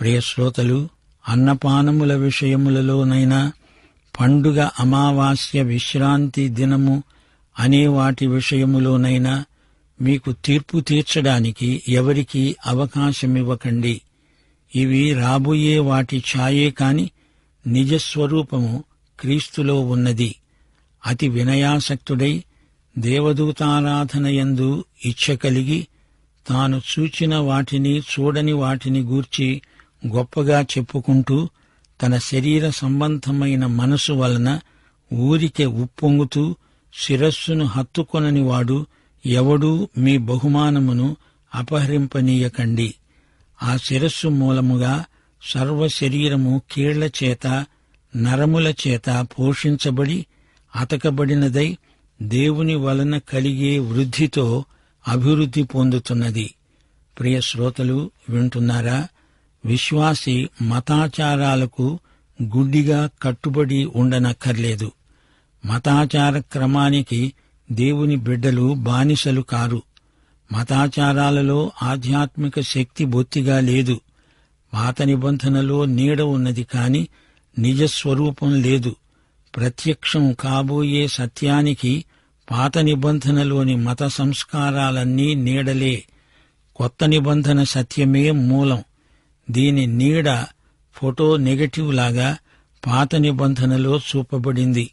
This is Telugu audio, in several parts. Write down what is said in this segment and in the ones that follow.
ప్రియశ్రోతలు అన్నపానముల విషయములలోనైనా పండుగ అమావాస్య విశ్రాంతి దినము అనే వాటి విషయములోనైనా మీకు తీర్పు తీర్చడానికి ఎవరికీ అవకాశమివ్వకండి. ఇవి రాబోయే వాటి ఛాయే కాని నిజస్వరూపము క్రీస్తులో ఉన్నది. అతి వినయాసక్తుడై దేవదూతారాధనయందు ఇచ్చ కలిగి తాను చూచిన వాటిని చూడని వాటిని గూర్చి గొప్పగా చెప్పుకుంటూ తన శరీర సంబంధమైన మనసు వలన ఊరికే ఉప్పొంగుతూ శిరస్సును హత్తుకొనని వాడు ఎవడూ మీ బహుమానమును అపహరింపనీయకండి. ఆ శిరస్సు మూలముగా సర్వ శరీరము కీళ్ళ చేత నరముల చేత పోషించబడి అతకబడినదై దేవుని వలన కలిగే వృద్ధితో అభివృద్ధి పొందుతున్నది. ప్రియ శ్రోతలు వింటున్నారా? విశ్వాసి మతాచారాలకు గుడ్డిగా కట్టుబడి ఉండనక్కర్లేదు. మతాచార క్రమానికి దేవుని బిడ్డలు బానిసలు కారు. మతాచారాలలో ఆధ్యాత్మిక శక్తి బొత్తిగా లేదు. పాత నిబంధనలో నీడ ఉన్నది కాని నిజస్వరూపం లేదు. ప్రత్యక్షం కాబోయే సత్యానికి పాత నిబంధనలోని మత సంస్కారాలన్నీ నీడలే. కొత్త నిబంధన సత్యమే మూలం. దీని నీడ ఫోటో నెగటివ్ లాగా పాత నిబంధనలో చూపబడింది.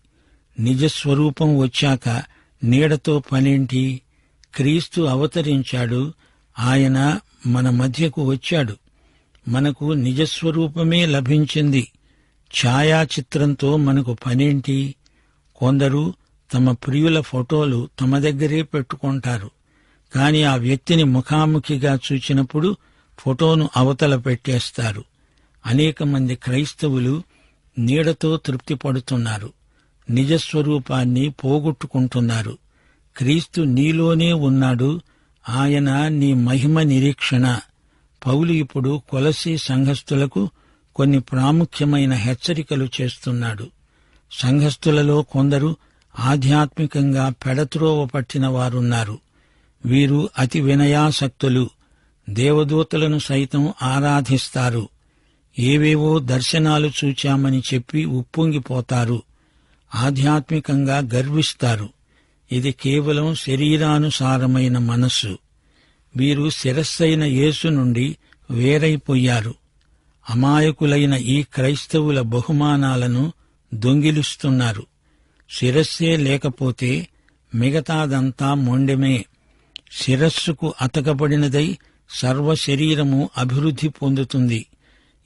నిజస్వరూపం వచ్చాక నీడతో పనేంటి? క్రీస్తు అవతరించాడు. ఆయన మన మధ్యకు వచ్చాడు. మనకు నిజస్వరూపమే లభించింది. ఛాయాచిత్రంతో మనకు పనేంటి? కొందరు తమ ప్రియుల ఫోటోలు తమ దగ్గరే పెట్టుకుంటారు. కాని ఆ వ్యక్తిని ముఖాముఖిగా చూచినప్పుడు ఫోటోను అవతల పెట్టేస్తారు. అనేక మంది క్రైస్తవులు నీడతో తృప్తి పడుతున్నారు. నిజస్వరూపాన్ని పోగొట్టుకుంటున్నారు. క్రీస్తు నీలోనే ఉన్నాడు. ఆయన నీ మహిమ నిరీక్షణ. పౌలు ఇప్పుడు కొలసి సంఘస్థులకు కొన్ని ప్రాముఖ్యమైన హెచ్చరికలు చేస్తున్నాడు. సంఘస్థులలో కొందరు ఆధ్యాత్మికంగా పెడత్రోవ పట్టిన వారున్నారు. వీరు అతి వినయాసక్తులు. దేవదూతలను సైతం ఆరాధిస్తారు. ఏవేవో దర్శనాలు చూచామని చెప్పి ఉప్పొంగిపోతారు. ఆధ్యాత్మికంగా గర్విస్తారు. ఇది కేవలం శరీరానుసారమైన మనస్సు. వీరు శిరస్సైన యేసు నుండి వేరైపోయారు. అమాయకులైన ఈ క్రైస్తవుల బహుమానాలను దొంగిలిస్తున్నారు. శిరస్సే లేకపోతే మిగతాదంతా మొండెమే. శిరస్సుకు అతకబడినదై సర్వ శరీరము అభివృద్ధి పొందుతుంది.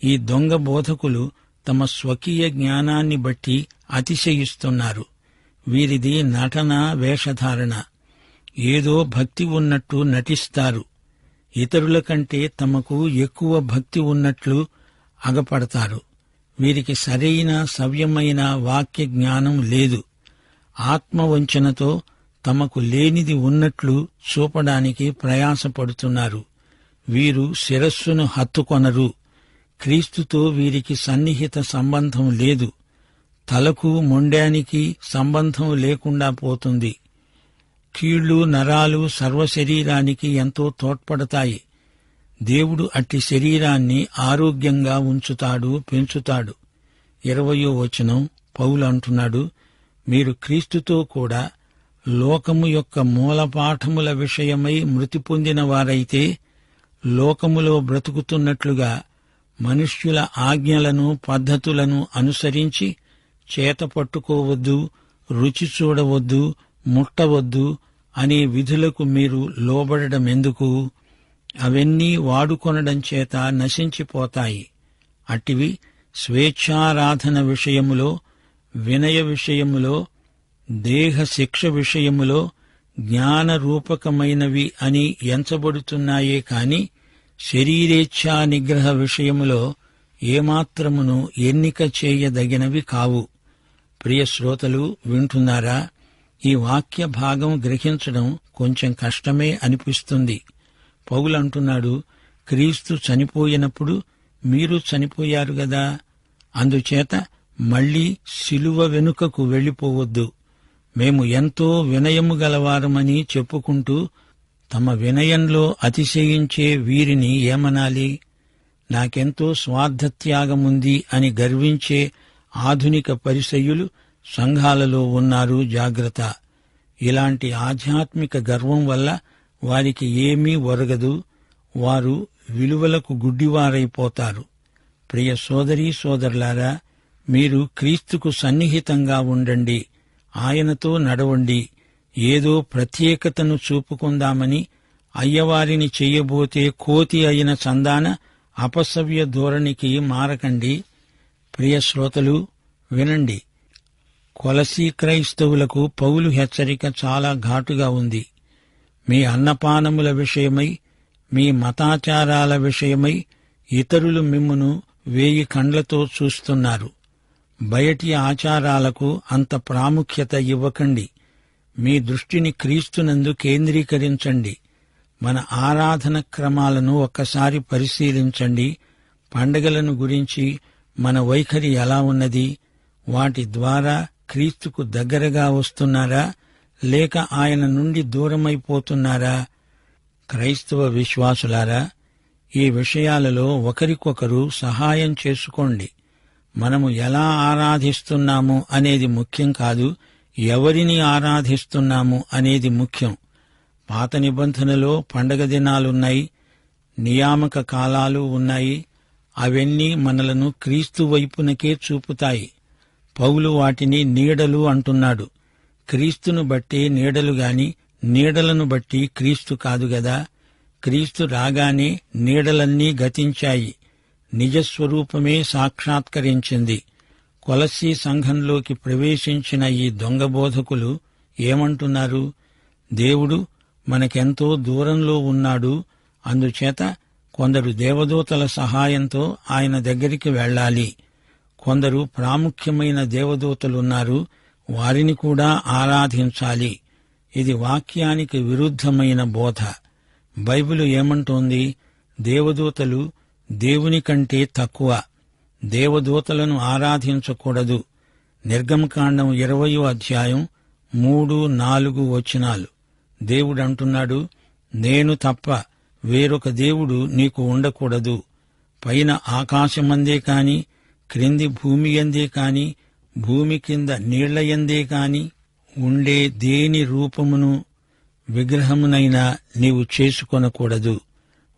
ఈ దొంగ బోధకులు తమ స్వకీయ జ్ఞానాన్ని బట్టి అతిశయిస్తున్నారు. వీరిది నటన వేషధారణ. ఏదో భక్తి ఉన్నట్టు నటిస్తారు. ఇతరుల కంటే తమకు ఎక్కువ భక్తి ఉన్నట్లు అగపడతారు. వీరికి సరైన సవ్యమైన వాక్య జ్ఞానం లేదు. ఆత్మవంచనతో తమకు లేనిది ఉన్నట్లు చూపడానికి ప్రయాసపడుతున్నారు. వీరు శిరస్సును హత్తుకొనరు. క్రీస్తుతో వీరికి సన్నిహిత సంబంధం లేదు. తలకు మొండానికి సంబంధం లేకుండా పోతుంది. కీళ్ళు నరాలు సర్వశరీరానికి ఎంతో తోడ్పడతాయి. దేవుడు అట్టి శరీరాన్ని ఆరోగ్యంగా ఉంచుతాడు పెంచుతాడు. ఇరవయో వచనం పౌలు అంటున్నాడు మీరు క్రీస్తుతో కూడా లోకము యొక్క మూలపాఠముల విషయమై మృతి పొందిన వారైతే లోకములో బ్రతుకుతున్నట్లుగా మనుష్యుల ఆజ్ఞలను పద్ధతులను అనుసరించి చేత పట్టుకోవద్దు రుచి చూడవద్దు ముట్టవద్దు అనే విధులకు మీరు లోబడడం ఎందుకు అవన్నీ వాడుకొనడం చేత నశించిపోతాయి. అట్టివి స్వేచ్ఛారాధన విషయములో వినయ విషయములో దేహ శిక్ష విషయములో జ్ఞాన రూపకమైనవి అని ఎంచబడుతున్నాయే కాని శరీరేచ్ఛా నిగ్రహ విషయములో ఏమాత్రమును ఎన్నిక చేయదగినవి కావు. ప్రియ శ్రోతలు వింటున్నారా? ఈ వాక్య భాగం గ్రహించడం కొంచెం కష్టమే అనిపిస్తుంది. పౌలంటున్నాడు క్రీస్తు చనిపోయినప్పుడు మీరు చనిపోయారు గదా? అందుచేత మళ్ళీ శిలువ వెనుకకు వెళ్ళిపోవద్దు. మేము ఎంతో వినయము గలవారమని చెప్పుకుంటూ తమ వినయంలో అతిశయించే వీరిని ఏమనాలి? నాకెంతో స్వార్థత్యాగముంది అని గర్వించే ఆధునిక పరిశయులు సంఘాలలో ఉన్నారు జాగ్రత్త. ఇలాంటి ఆధ్యాత్మిక గర్వం వల్ల వారికి ఏమీ ఒరగదు. వారు విలువలకు గుడ్డివారైపోతారు. ప్రియ సోదరీ సోదరులారా మీరు క్రీస్తుకు సన్నిహితంగా ఉండండి. ఆయనతో నడవండి. ఏదో ప్రత్యేకతను చూపుకుందామని అయ్యవారిని చెయ్యబోతే కోతి అయిన చందాన అపసవ్య ధోరణికి మారకండి. ప్రియ శ్రోతలు వినండి. కొలసీ క్రైస్తవులకు పౌలు హెచ్చరిక చాలా ఘాటుగా ఉంది. మీ అన్నపానముల విషయమై మీ మతాచారాల విషయమై ఇతరులు మిమ్మును వేయి కండ్లతో చూస్తున్నారు. బయటి ఆచారాలకు అంత ప్రాముఖ్యత ఇవ్వకండి. మీ దృష్టిని క్రీస్తునందు కేంద్రీకరించండి. మన ఆరాధన క్రమాలను ఒక్కసారి పరిశీలించండి. పండగలను గురించి మన వైఖరి ఎలా ఉన్నది? వాటి ద్వారా క్రీస్తుకు దగ్గరగా వస్తున్నారా? లేక ఆయన నుండి దూరమైపోతున్నారా? క్రైస్తవ విశ్వాసులారా ఈ విషయాలలో ఒకరికొకరు సహాయం చేసుకోండి. మనము ఎలా ఆరాధిస్తున్నాము అనేది ముఖ్యం కాదు. ఎవరిని ఆరాధిస్తున్నాము అనేది ముఖ్యం. పాత నిబంధనలో పండగ దినాలున్నాయి నియామక కాలాలు ఉన్నాయి అవన్నీ మనలను క్రీస్తు వైపునకే చూపుతాయి. పౌలు వాటిని నీడలు అంటున్నాడు. క్రీస్తును బట్టి నీడలు గాని నీడలను బట్టి క్రీస్తు కాదు గదా క్రీస్తు రాగానే నీడలన్నీ గతించాయి నిజస్వరూపమే సాక్షాత్కరించింది. కొలసీ సంఘంలోకి ప్రవేశించిన ఈ దొంగ బోధకులు ఏమంటున్నారు? దేవుడు మనకెంతో దూరంలో ఉన్నాడు. అందుచేత కొందరు దేవదూతల సహాయంతో ఆయన దగ్గరికి వెళ్ళాలి. కొందరు ప్రాముఖ్యమైన దేవదూతలున్నారు. వారిని కూడా ఆరాధించాలి. ఇది వాక్యానికి విరుద్ధమైన బోధ. బైబిలు ఏమంటోంది? దేవదూతలు దేవుని కంటే తక్కువ. దేవదూతలను ఆరాధించకూడదు. నిర్గమకాండం ఇరవయో అధ్యాయం మూడు నాలుగు వచనాలు. దేవుడంటున్నాడు నేను తప్ప వేరొక దేవుడు నీకు ఉండకూడదు. పైన ఆకాశమందే కాని క్రింది భూమి ఎందే కాని భూమి కింద నీళ్ళయందే కాని ఉండే దేని రూపమును విగ్రహమునైనా నీవు చేసుకొనకూడదు.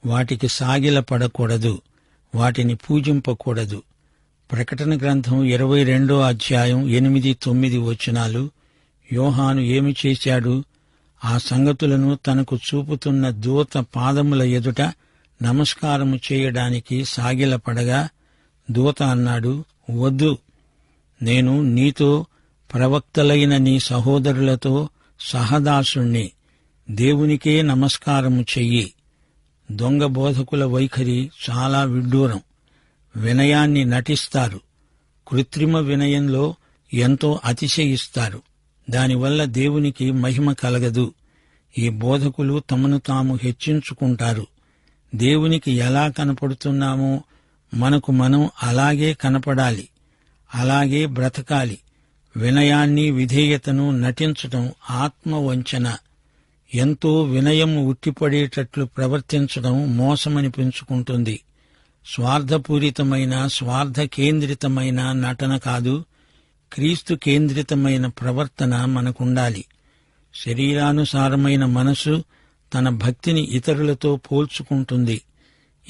వాటికి సాగిలపడకూడదు. వాటిని పూజింపకూడదు. ప్రకటన గ్రంథం ఇరవై రెండో అధ్యాయం ఎనిమిది తొమ్మిది వచనాలు. యోహాను ఏమి చేశాడు? ఆ సంగతులను తనకు చూపుతున్న దూత పాదముల ఎదుట నమస్కారము చేయడానికి సాగిలపడగా దూత అన్నాడు వద్దు. నేను నీతో ప్రవక్తలైన నీ సహోదరులతో సహదాసుణ్ణి. దేవునికే నమస్కారము చెయ్యి. దొంగ బోధకుల వైఖరి చాలా విడ్డూరం. వినయాన్ని నటిస్తారు. కృత్రిమ వినయంలో ఎంతో అతిశయిస్తారు. దానివల్ల దేవునికి మహిమ కలగదు. ఈ బోధకులు తమను తాము హెచ్చించుకుంటారు. దేవునికి ఎలా కనపడుతున్నామో మనకు మనం అలాగే కనపడాలి. అలాగే బ్రతకాలి. వినయాన్ని విధేయతను నటించటం ఆత్మవంచన. ఎంతో వినయం ఉట్టిపడేటట్లు ప్రవర్తించడం మోసమని పెంచుకుంటుంది స్వార్థపూరితమైన స్వార్థ కేంద్రితమైన నటన కాదు క్రీస్తు కేంద్రితమైన ప్రవర్తన మనకుండాలి. శరీరానుసారమైన మనసు తన భక్తిని ఇతరులతో పోల్చుకుంటుంది.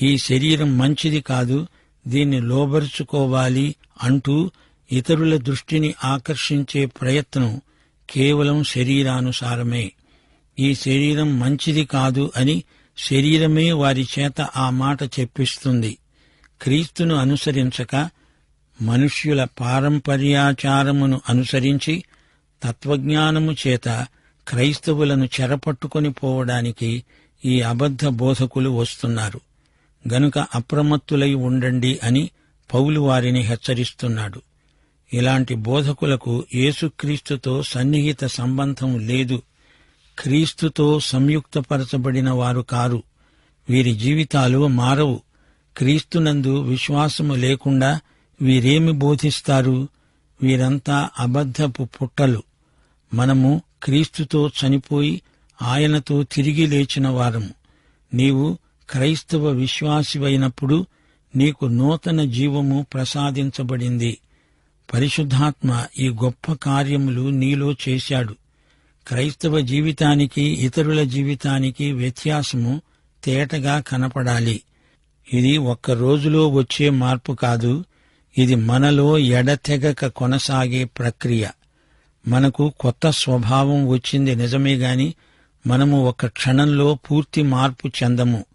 ఈ శరీరం మంచిది కాదు దీన్ని లోబరుచుకోవాలి అంటూ ఇతరుల దృష్టిని ఆకర్షించే ప్రయత్నం కేవలం శరీరానుసారమే. ఈ శరీరం మంచిది కాదు అని శరీరమే వారి చేత ఆ మాట చెప్పిస్తుంది. క్రీస్తును అనుసరించక మనుష్యుల పారంపర్యాచారమును అనుసరించి తత్వజ్ఞానము చేత క్రైస్తవులను చెరపట్టుకొని పోవడానికి ఈ అబద్ధ బోధకులు వస్తున్నారు. గనుక అప్రమత్తులై ఉండండి అని పౌలు వారిని హెచ్చరిస్తున్నాడు. ఇలాంటి బోధకులకు యేసుక్రీస్తుతో సన్నిహిత సంబంధం లేదు. క్రీస్తుతో సంయుక్తపరచబడిన వారు కారు. వీరి జీవితాలు మారవు. క్రీస్తునందు విశ్వాసము లేకుండా వీరేమి బోధిస్తారు? వీరంతా అబద్ధపు పుట్టలు. మనము క్రీస్తుతో చనిపోయి ఆయనతో తిరిగి లేచిన వారము. నీవు క్రైస్తవ విశ్వాసివైనప్పుడు నీకు నూతన జీవము ప్రసాదించబడింది. పరిశుద్ధాత్మ ఈ గొప్ప కార్యములు నీలో చేశాడు. క్రైస్తవ జీవితానికి ఇతరుల జీవితానికి వ్యత్యాసము తేటగా కనపడాలి. ఇది ఒక్క రోజులో వచ్చే మార్పు కాదు. ఇది మనలో ఎడతెగక కొనసాగే ప్రక్రియ. మనకు కొత్త స్వభావం వచ్చింది నిజమే గాని మనము ఒక క్షణంలో పూర్తి మార్పు చెందము.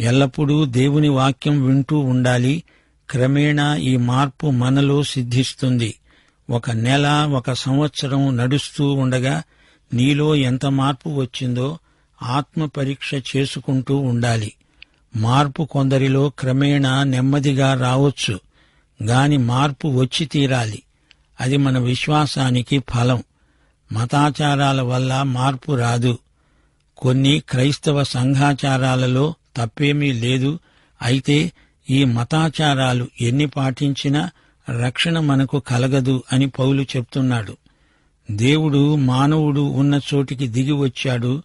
ఎల్లప్పుడూ దేవుని వాక్యం వింటూ ఉండాలి. క్రమేణా ఈ మార్పు మనలో సిద్ధిస్తుంది. ఒక నెల ఒక సంవత్సరం నడుస్తూ ఉండగా నీలో ఎంత మార్పు వచ్చిందో ఆత్మ పరీక్ష చేసుకుంటూ ఉండాలి. మార్పు కొందరిలో క్రమేణా నెమ్మదిగా రావచ్చు. గాని మార్పు వచ్చి తీరాలి. అది మన విశ్వాసానికి ఫలం. మతాచారాల వల్ల మార్పు రాదు. కొన్ని క్రైస్తవ సంఘాచారాలలో తప్పేమీ లేదు. అయితే ఈ మతాచారాలు ఎన్ని పాటించినా రక్షణ మనకు కలగదు అని పౌలు చెప్తున్నాడు. దేవుడు మానవుడు ఉన్న చోటికి దిగి వచ్చాడు.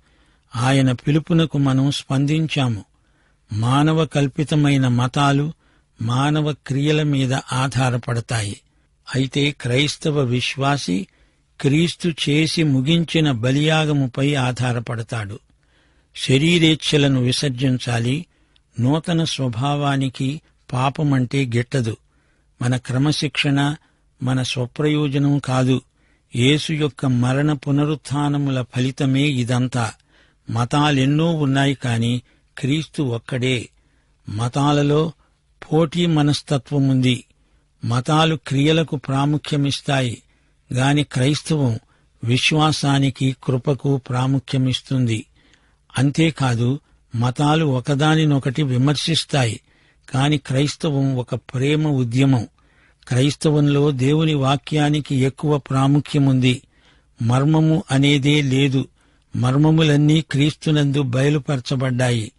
ఆయన పిలుపునకు మనం స్పందించాము. మానవ కల్పితమైన మతాలు మానవ క్రియల మీద ఆధారపడతాయి. అయితే క్రైస్తవ విశ్వాసి క్రీస్తు చేసి ముగించిన బలియాగముపై ఆధారపడతాడు. శరీరేచ్ఛలను విసర్జించాలి. నూతన స్వభావానికి పాపమంటే గిట్టదు. మన క్రమశిక్షణ మన స్వప్రయోజనం కాదు. యేసు యొక్క మరణ పునరుత్నముల ఫలితమే ఇదంతా. మతాలెన్నో ఉన్నాయి కాని క్రీస్తు ఒక్కడే. మతాలలో పోటీ మనస్తత్వముంది. మతాలు క్రియలకు ప్రాముఖ్యమిస్తాయి. గాని క్రైస్తవం విశ్వాసానికి కృపకు ప్రాముఖ్యమిస్తుంది. అంతేకాదు మతాలు ఒకదానినొకటి విమర్శిస్తాయి. కాని క్రైస్తవం ఒక ప్రేమ ఉద్యమం. క్రైస్తవంలో దేవుని వాక్యానికి ఎక్కువ ప్రాముఖ్యముంది. మర్మము అనేదే లేదు. మర్మములన్నీ క్రీస్తునందు బయలుపరచబడ్డాయి.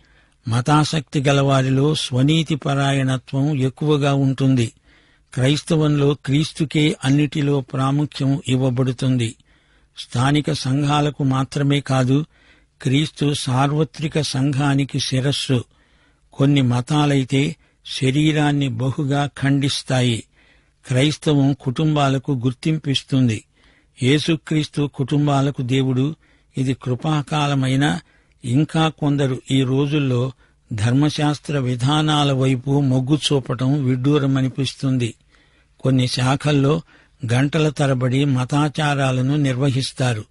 మతాసక్తి గలవారిలో స్వనీతి పరాయణత్వం ఎక్కువగా ఉంటుంది. క్రైస్తవంలో క్రీస్తుకే అన్నిటిలో ప్రాముఖ్యం ఇవ్వబడుతుంది. స్థానిక సంఘాలకు మాత్రమే కాదు క్రీస్తు సార్వత్రిక సంఘానికి శిరస్సు. కొన్ని మతాలైతే శరీరాన్ని బహుగా ఖండిస్తాయి. క్రైస్తవం కుటుంబాలకు గుర్తింపిస్తుంది. యేసుక్రీస్తు కుటుంబాలకు దేవుడు ఇది కృపాకాలమైన ఇంకా కొందరు ఈ రోజుల్లో ధర్మశాస్త్ర విధానాల వైపు మొగ్గు చూపటం విడ్డూరమనిపిస్తుంది. కొన్ని శాఖల్లో గంటల తరబడి మతాచారాలను నిర్వహిస్తారు.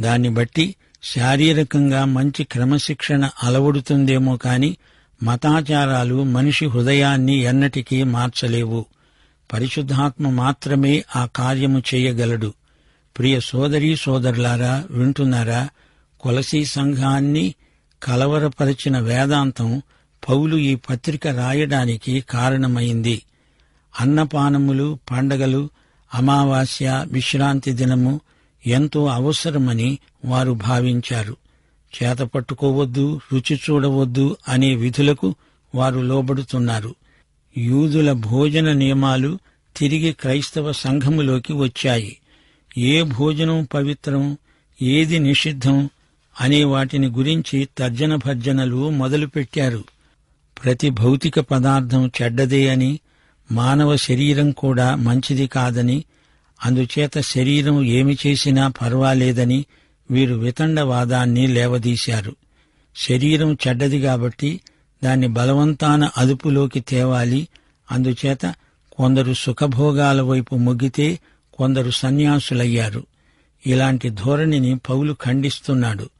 దాన్ని బట్టి శారీరకంగా మంచి క్రమశిక్షణ అలవడుతుందేమో కాని మతాచారాలు మనిషి హృదయాన్ని ఎన్నటికీ మార్చలేవు. పరిశుద్ధాత్మ మాత్రమే ఆ కార్యము చేయగలడు. ప్రియ సోదరీ సోదరులారా వింటున్నారా? కొలసీ సంఘాన్ని కలవరపరిచిన వేదాంతం పౌలు ఈ పత్రిక రాయడానికి కారణమైంది. అన్నపానములు పండగలు అమావాస్య విశ్రాంతి దినము ఎంతో అవసరమని వారు భావించారు. చేత పట్టుకోవద్దు రుచి చూడవద్దు అనే విధులకు వారు లోబడుతున్నారు. యూదుల భోజన నియమాలు తిరిగి క్రైస్తవ సంఘములోకి వచ్చాయి. ఏ భోజనం పవిత్రం ఏది నిషిద్ధం అనే వాటిని గురించి తర్జన భర్జనలు మొదలుపెట్టారు ప్రతి భౌతిక పదార్థం చెడ్డదే అని మానవ శరీరం కూడా మంచిది కాదని అందుచేత శరీరం ఏమి చేసినా పర్వాలేదని వీరు వితండవాదాన్ని లేవదీశారు. శరీరం చెడ్డది కాబట్టి దాన్ని బలవంతాన అదుపులోకి తేవాలి అందుచేత కొందరు సుఖభోగాల వైపు మొగ్గితే కొందరు సన్యాసులయ్యారు. ఇలాంటి ధోరణిని పౌలు ఖండిస్తున్నాడు.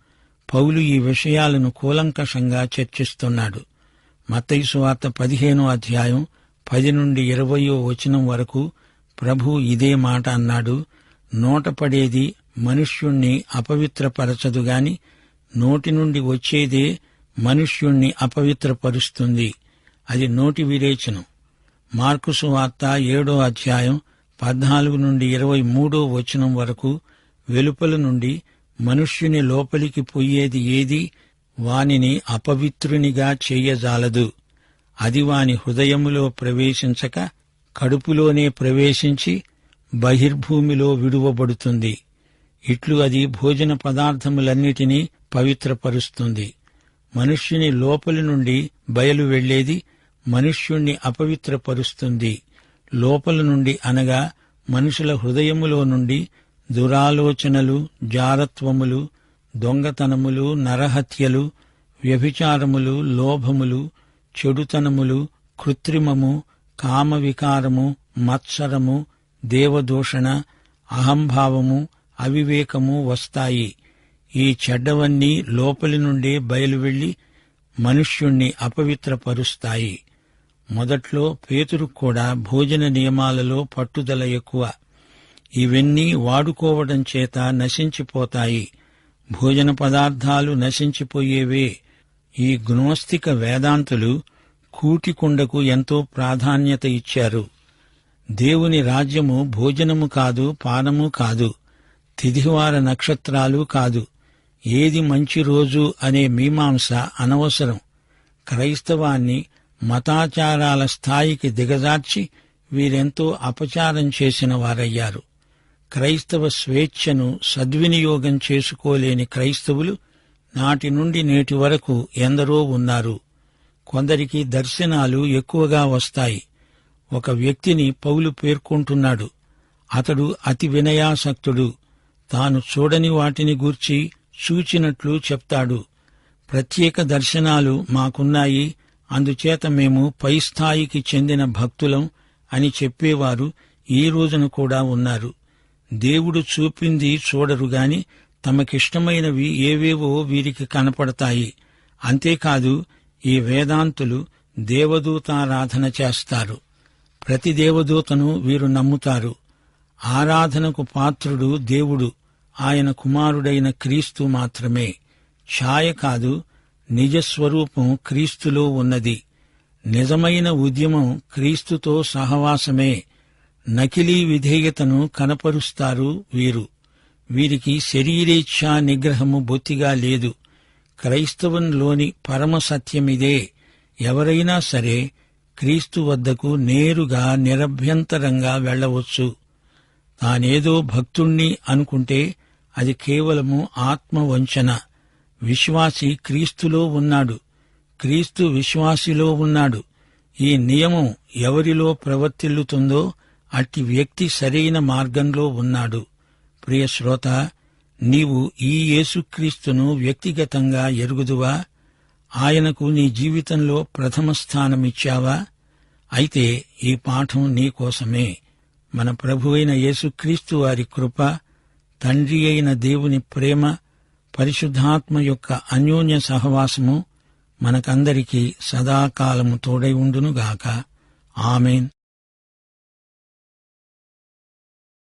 పౌలు ఈ విషయాలను కూలంకషంగా చర్చిస్తున్నాడు. మత్తయి వార్త పదిహేనో అధ్యాయం పది నుండి ఇరవయో వచనం వరకు ప్రభు ఇదే మాట అన్నాడు. నోటపడేది మనుష్యుణ్ణి అపవిత్రపరచదు గాని నోటి నుండి వచ్చేదే మనుష్యుణ్ణి అపవిత్రపరుస్తుంది. అది నోటి విరేచనం. మార్కుసు వార్త ఏడో అధ్యాయం పద్నాలుగు నుండి ఇరవై మూడో వచనం వరకు వెలుపల నుండి మనుష్యుని లోపలికి పోయేది ఏది? వానిని అపవిత్రునిగా చేయజాలదు. అది వాని హృదయములో ప్రవేశించక కడుపులోనే ప్రవేశించి బహిర్భూమిలో విడువబడుతుంది. ఇట్లు అది భోజన పదార్థములన్నిటినీ పవిత్రపరుస్తుంది. మనుష్యుని లోపలి నుండి బయలు వెళ్ళేది మనుష్యుణ్ణి అపవిత్రపరుస్తుంది. లోపల నుండి అనగా మనుషుల హృదయములో నుండి దురాలోచనలు జారత్వములు దొంగతనములు నరహత్యలు వ్యభిచారములు లోభములు చెడుతనములు కృత్రిమము కామవికారము మత్సరము దేవదూషణ అహంభావము అవివేకము వస్తాయి. ఈ చెడ్డవన్నీ లోపలి నుండే బయలువెళ్ళి మనుష్యుణ్ణి అపవిత్రపరుస్తాయి. మొదట్లో పేతురు కూడా భోజన నియమాలలో పట్టుదల ఎక్కువ. ఇవన్నీ వాడుకోవడం చేత నశించిపోతాయి. భోజన పదార్థాలు నశించిపోయేవే. ఈ గ్నోస్తిక వేదాంతులు కూటికుండకు ఎంతో ప్రాధాన్యత ఇచ్చారు. దేవుని రాజ్యము భోజనము కాదు పానము కాదు తిథివార నక్షత్రాలు కాదు. ఏది మంచి రోజు అనే మీమాంస అనవసరం. క్రైస్తవాన్ని మతాచారాల స్థాయికి దిగజార్చి వీరెంతో అపచారం చేసిన వారయ్యారు. క్రైస్తవ స్వేచ్ఛను సద్వినియోగం చేసుకోలేని క్రైస్తవులు నాటి నుండి నేటి వరకు ఎందరో ఉన్నారు. కొందరికి దర్శనాలు ఎక్కువగా వస్తాయి. ఒక వ్యక్తిని పౌలు పేర్కొంటున్నాడు. అతడు అతి వినయాసక్తుడు. తాను చూడని వాటిని గూర్చి చూచినట్లు చెప్తాడు. ప్రత్యేక దర్శనాలు మాకున్నాయి. అందుచేత మేము పై స్థాయికి చెందిన భక్తులం అని చెప్పేవారు ఈ రోజున కూడా ఉన్నారు. దేవుడు చూపింది చూడరు గాని తమకిష్టమైనవి ఏవేవో వీరికి కనపడతాయి. అంతేకాదు ఈ వేదాంతులు దేవదూతారాధన చేస్తారు. ప్రతి దేవదూతను వీరు నమ్ముతారు. ఆరాధనకు పాత్రుడు దేవుడు ఆయన కుమారుడైన క్రీస్తు మాత్రమే. ఛాయ కాదు నిజస్వరూపం క్రీస్తులో ఉన్నది. నిజమైన ఉద్యమం క్రీస్తుతో సహవాసమే. నకిలీ విధేయతను కనపరుస్తారు వీరు. వీరికి శరీరేచ్ఛా నిగ్రహము బొత్తిగా లేదు. క్రైస్తవంలోని పరమసత్యమిదే ఎవరైనా సరే క్రీస్తు వద్దకు నేరుగా నిరభ్యంతరంగా వెళ్ళవచ్చు. తానేదో భక్తుణ్ణి అనుకుంటే అది కేవలము ఆత్మవంచన విశ్వాసి క్రీస్తులో ఉన్నాడు. క్రీస్తు విశ్వాసిలో ఉన్నాడు. ఈ నియమం ఎవరిలో ప్రవర్తిల్లుతుందో అట్టి వ్యక్తి సరైన మార్గంలో ఉన్నాడు. ప్రియ శ్రోత నీవు ఈ యేసుక్రీస్తును వ్యక్తిగతంగా ఎరుగుదువా? ఆయనకు నీ జీవితంలో ప్రథమ స్థానమిచ్చావా? అయితే ఈ పాఠం నీకోసమే మన ప్రభువైన యేసుక్రీస్తు వారి కృప తండ్రి అయిన దేవుని ప్రేమ పరిశుద్ధాత్మ యొక్క అన్యోన్య సహవాసము మనకందరికీ సదాకాలము తోడై ఉండునుగాక. ఆమెన్.